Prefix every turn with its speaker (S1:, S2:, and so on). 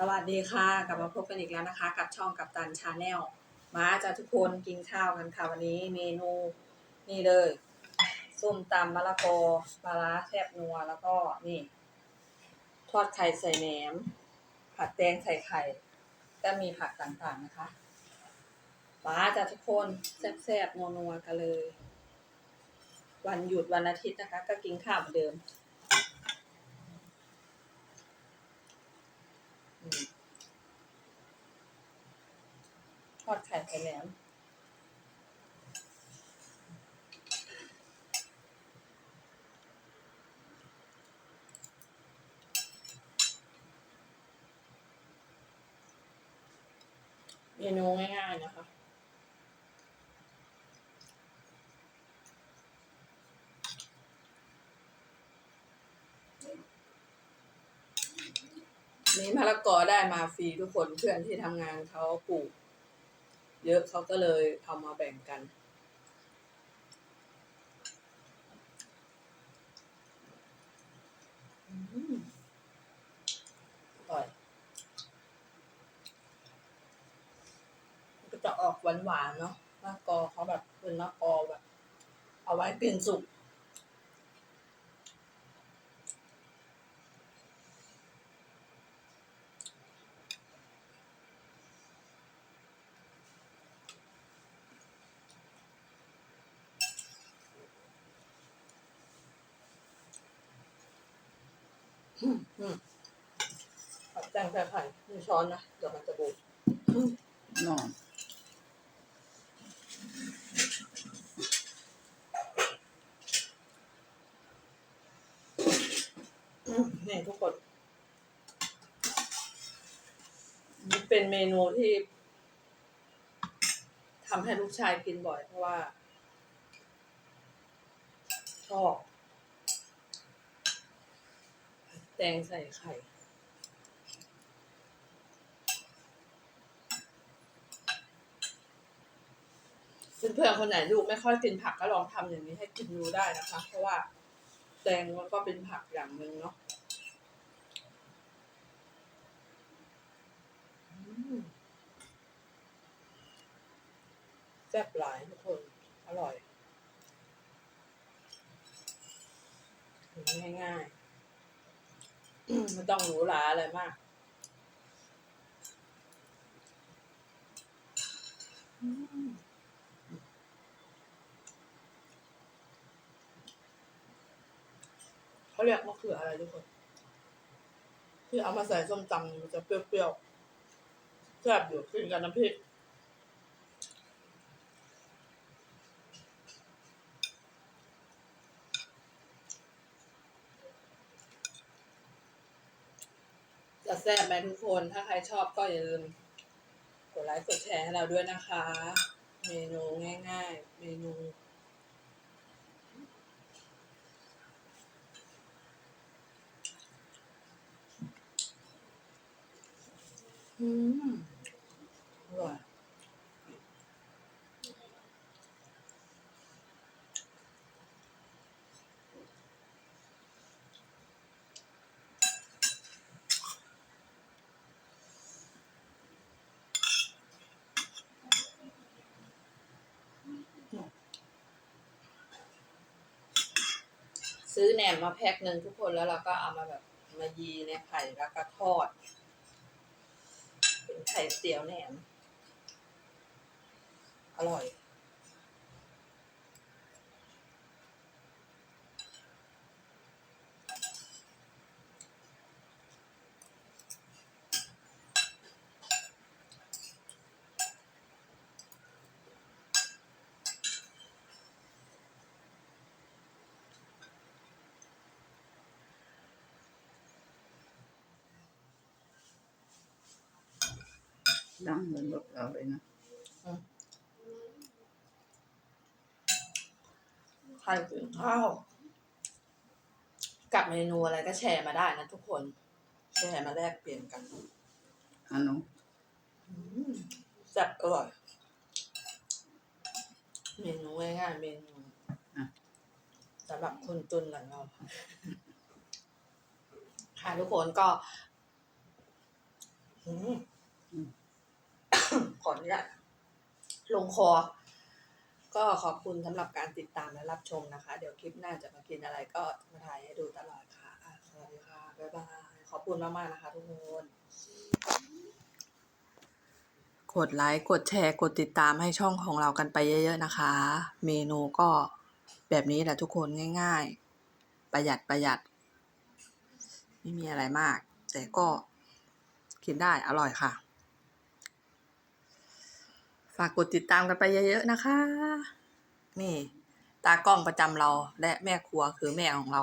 S1: สวัสดีค่ะ กลับมาพบกันอีกแล้วนะคะ กับช่องกับตันชาแนลมาจะทุกคนกินข้าวกันค่ะวันนี้เมนูนี่เลยส้มตำมะละกอปลาร้าแซบนัวแล้วก็นี่ ทอดไข่ใส่แหนม ผัดแตงใส่ไข่ก็มีผักต่างๆนะคะมาจะทุกคนแซ่บๆนัวๆกันเลย วันหยุดวันอาทิตย์นะคะ ก็กินข้าวเหมือนเดิมอืม ทอดไข่ไข่แหลมเมนูง่ายๆนะคะ นี่มะละกอได้มาฟรีทุกคนเพื่อนที่ทำงานเขาปลูก เยอะเขาก็เลยเอามาแบ่งกันอืมอร่อยก็จะออกหวานๆเนาะมะละกอเขาแบบเป็นมะละกอแบบ เอาไว้เป็นสุก ผัดแตงใส่ไข่หนึ่งช้อนนะเดี๋ยวมันจะบูด
S2: นอน
S1: นี่ทุกคนนี่เป็นเมนูที่ทำให้ลูกชายกินบ่อยเพราะว่าชอบผัด แตงใส่ไข่เพื่อนคนไหนลูกไม่ค่อยกินผักก็ลองทำอย่างนี้ให้กินดูได้นะคะ เพราะว่าแตงมันก็เป็นผักอย่างหนึ่งเนาะแซ่บหลายทุกคน อร่อย ง่ายๆ ไม่ต้องหรูหราอะไรมากเขาเรียกมะเขืออะไรทุกคน ที่เอามาใส่ส้มตำมันจะเปรี้ยวๆแซ่บอยู่กินกับน้ำพริก จะแซ่บไหมทุกคน ถ้าใครชอบก็อย่าลืมกดไลค์กดแชร์ให้เราด้วยนะคะ เมนูง่าย ๆ เมนู อืมอร่อย ซื้อแหนมมาแพ็คหนึ่งทุกคนแล้วเราก็เอามาแบบมายีในไข่แล้วก็ทอด เป็นไข่เตี๋ยวแหนม อร่อย
S2: ดังเหมือนรถเราเลยนะ
S1: ใครกินข้าวกับเมนูอะไรก็แชร์มาได้นะทุกคน แชร์มาแลกเปลี่ยนกัน
S2: อันนู้น
S1: อืมแซ่บอร่อยเมนูง่ายๆเมนูสำหรับคนจนอย่างเราค่ะทุกคนก็ อืม ขออนุญาตลงคอ ก็ขอบคุณสำหรับการติดตามและรับชมนะคะ เดี๋ยวคลิปหน้าจะมากินอะไรก็มาถ่ายให้ดูตลอดค่ะสวัสดีค่ะบ๊ายบายขอบคุณมากๆนะคะ ทุกคนกดไลค์กดแชร์กดติดตามให้ช่องของเรากันไปเยอะ ๆนะคะ เมนูก็แบบนี้แหละทุกคนง่าย ๆ ประหยัดประหยัด ไม่มีอะไรมาก แต่ก็กินได้อร่อยค่ะ ฝากกดติดตามกันไปเยอะๆนะคะ นี่ ตากล้องประจำเราและแม่ครัวคือแม่ของเรา